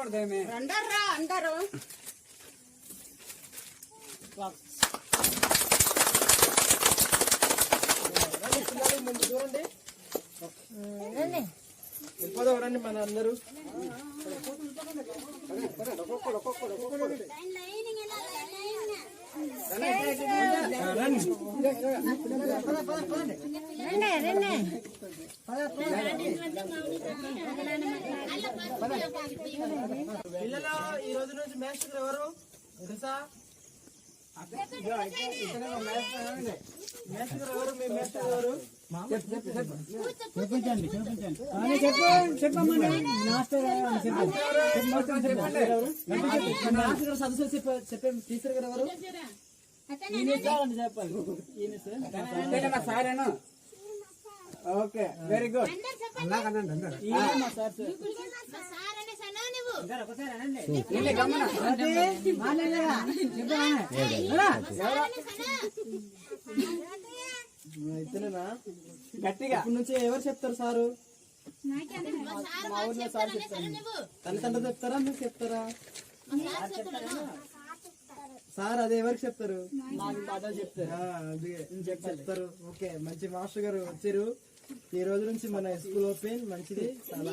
రాకూడదేమే రండర్రా అందరూ. రండి, ముందు చూడండి వెళ్ళిపోదాం రండి మన అందరూ. పిల్లలు ఈ రోజు నుంచి మేస్టర్ ఎవరు తెలుసా మేస్టర్ ఎవరు మీ మేస్టర్ ఎవరు సదస్సు చెప్పే చెప్పే టీచర్ గారు ఎవరు అంతేనా సారేను ఓకే వెరీ గుడ్ గట్టిగా. ఇప్పటి నుంచి ఎవరు చెప్తారు సారు? మా ఊర్లో సార్ చెప్తారు. తల్లిదండ్రులు చెప్తారా? మీరు చెప్తారా? సార్ అది ఎవరికి చెప్తారు? చెప్తారు. ఓకే మంచి మాస్టర్ గారు వచ్చారు. ఈ రోజు నుంచి మన స్కూల్ ఓపెన్ మంచిది చాలా